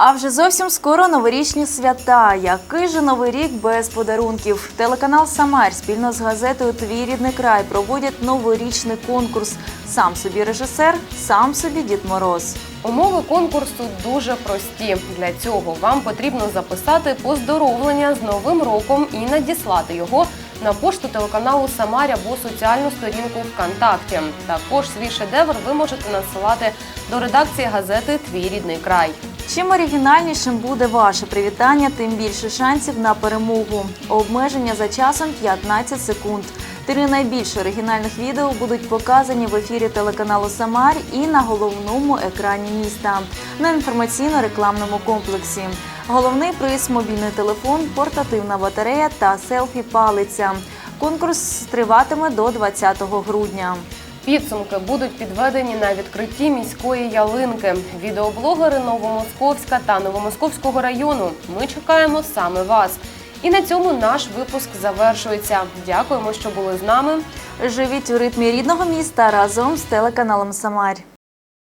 А вже зовсім скоро новорічні свята. Який же новий рік без подарунків? Телеканал Самар спільно з газетою Твій рідний край проводять новорічний конкурс. Сам собі режисер, сам собі Дід Мороз. Умови конкурсу дуже прості. Для цього вам потрібно записати поздоровлення з Новим роком і надіслати його на пошту телеканалу Самаря або соціальну сторінку ВКонтакті. Також свій шедевр ви можете надсилати до редакції газети Твій рідний край. Чим оригінальнішим буде ваше привітання, тим більше шансів на перемогу. Обмеження за часом 15 секунд. Три найбільш оригінальних відео будуть показані в ефірі телеканалу Самар і на головному екрані міста на інформаційно-рекламному комплексі. Головний приз мобільний телефон, портативна батарея та селфі-палиця. Конкурс триватиме до 20 грудня. Підсумки будуть підведені на відкритті міської ялинки. Відеоблогери Новомосковська та Новомосковського району. Ми чекаємо саме вас. І на цьому наш випуск завершується. Дякуємо, що були з нами. Живіть у ритмі рідного міста разом з телеканалом Самар.